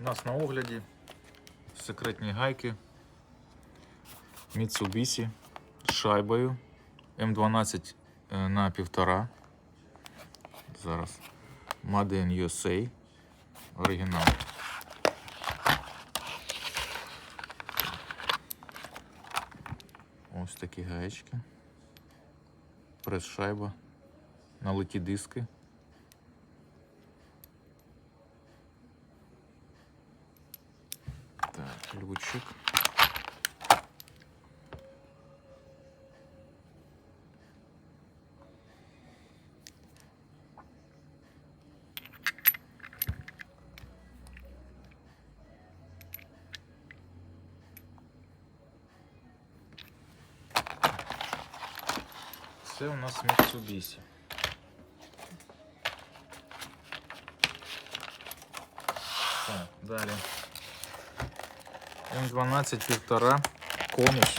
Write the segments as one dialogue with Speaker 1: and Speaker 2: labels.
Speaker 1: У нас на огляді секретні гайки Mitsubishi з шайбою М12 е, на 1,5. Зараз Made in USA. Оригінал. Ось такі гаєчки. Прес-шайба. Налиті диски. Це у нас Mitsubishi. Так, далі. М12 півтора конус.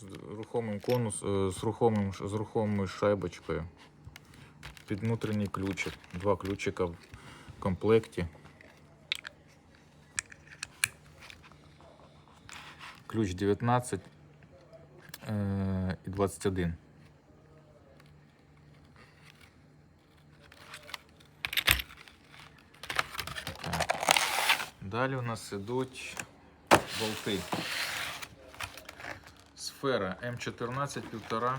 Speaker 1: З рухомим конус, е, з рухомим з рухомою шайбочкою. Під внутрішній ключик. Два ключика в комплекті. Ключ 19 е, і 21. Далі у нас ідуть болти. Сфера М14 1,5.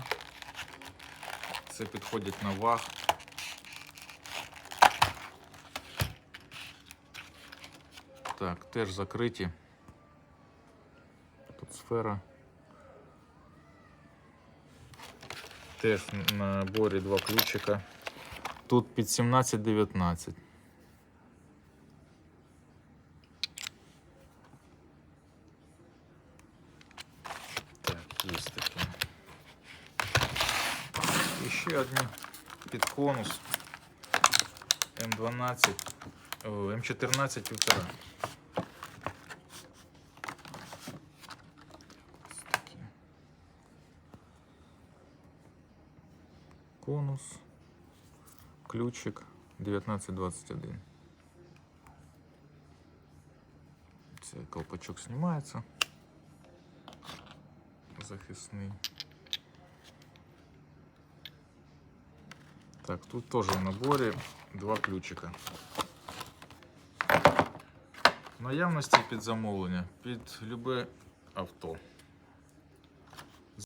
Speaker 1: Це підходить на ваг. Так, теж закриті. Тут сфера. Теж в наборі два ключика. Тут під 17-19. Так, є такі. І ще одні під конус М12, о, М14 півтора. Ось такі. Конус, ключик 1921. Це колпачок знімається. Захисний. Так, тут тоже в наборе два ключика. Наявності під замовлення, під любе авто.